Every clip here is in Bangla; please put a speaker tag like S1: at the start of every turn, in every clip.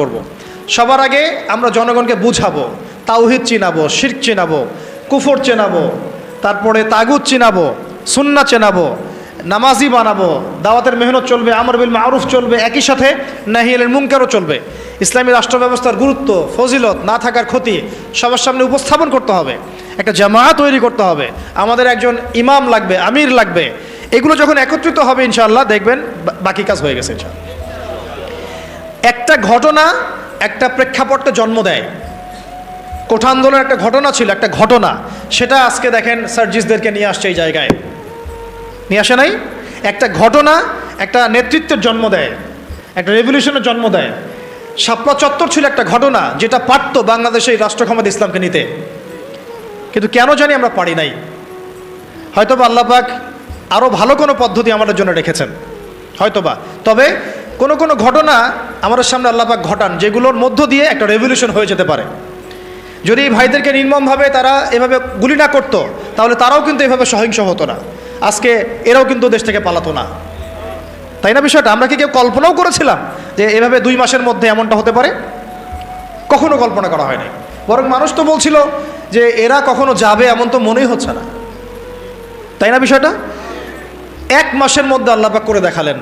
S1: করব। সবার আগে আমরা জনগণকে বুঝাবো, তাওহিদ চিনাবো, শির্ক চিনাবো, কুফর চেনাবো, তারপরে তাগুদ চিনাবো সুন্না চেনাবো, নামাজি বানাবো, দাওয়াতের মেহনত চলবে, আমর বিল মারুফ চলবে, একই সাথে নাহিয়ালের মুনকারও চলবে। ইসলামী রাষ্ট্র ব্যবস্থার গুরুত্ব, ফজিলত না থাকার ক্ষতি সবার সামনে উপস্থাপন করতে হবে, একটা জামাত তৈরি করতে হবে, আমাদের একজন ইমাম লাগবে, আমির লাগবে, এগুলো যখন একত্রিত হবে ইনশাআল্লাহ দেখবেন বাকি কাজ হয়ে গেছে ইনশাআল্লাহ। একটা ঘটনা, একটা প্রেক্ষাপটকে জন্ম দেয়। কোঠা আন্দোলনের একটা ঘটনা ছিল, একটা ঘটনা। সেটা আজকে দেখেন সার্জিসদেরকে নিয়ে আসছে এই জায়গায়। নিয়ে আসে নাই? একটা ঘটনা, একটা নেতৃত্বের জন্ম দেয়, একটা রেভলিউশনের জন্ম দেয়। শাপলা চত্বর ছিল একটা ঘটনা, যেটা পারত বাংলাদেশে এই রাষ্ট্র ক্ষমতা ইসলামকে নিতে। কিন্তু কেন জানি আমরা পারি নাই। হয়তোবা আল্লাপাক আরও ভালো কোনো পদ্ধতি আমাদের জন্য রেখেছেন। হয়তোবা। তবে কোনো কোনো ঘটনা আমাদের সামনে আল্লাপাক ঘটান, যেগুলোর মধ্য দিয়ে একটা রেভলিউশন হয়ে যেতে পারে। যদি ভাইদেরকে নির্মমভাবে তারা এভাবে গুলি না করতো, তাহলে তারাও কিন্তু এভাবে সহিংস হতো না। আজকে এরাও কিন্তু দেশ থেকে পালাতো না। তাই না বিষয়টা? আমরা কি কেউ কল্পনাও করেছিলাম যে এভাবে দুই মাসের মধ্যে এমনটা হতে পারে? কখনো কল্পনা করা হয়নি। বরং মানুষ তো বলছিল যে এরা কখনো যাবে এমন তো মনেই হচ্ছে না। তাই না বিষয়টা? এক মাসের মধ্যে আল্লাপাক করে দেখালেন।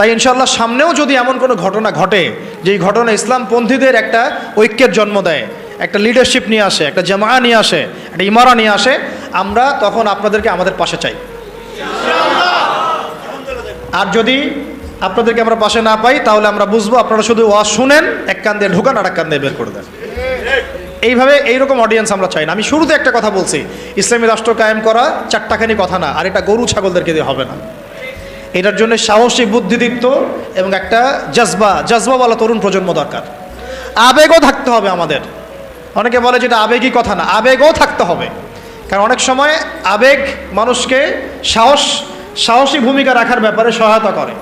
S1: তাই ইনশাল্লাহ সামনেও যদি এমন কোনো ঘটনা ঘটে, যেই ঘটনা ইসলামপন্থীদের একটা ঐক্যের জন্ম দেয়, একটা লিডারশিপ নিয়ে আসে, একটা জামা নিয়ে আসে, একটা ইমারা নিয়ে আসে, আমরা তখন আপনাদেরকে আমাদের পাশে চাই। আর যদি আপনাদেরকে আমরা পাশে না পাই, তাহলে আমরা বুঝব আপনারা শুধু ওয়াজ শুনেন, এক কান দিয়ে ঢুকান, আর এক কান দিয়ে বের করে দেন। এইভাবে এইরকম অডিয়েন্স আমরা চাই না। আমি শুরুতে একটা কথা বলছি, ইসলামী রাষ্ট্র কায়েম করা চারটাখানি কথা না, আর এটা গরু ছাগলদেরকে দিয়ে হবে না। এটার জন্য সাহসী, বুদ্ধিদীপ্ত এবং একটা জজবা, জজবাওয়ালা তরুণ প্রজন্ম দরকার। আবেগও থাকতে হবে আমাদের। অনেকে বলে যেটা আবেগই কথা না, আবেগও থাকতে হবে। কারণ অনেক সময় আবেগ মানুষকে সাহস, সাহসী ভূমিকা রাখার ব্যাপারে সহায়তা করে।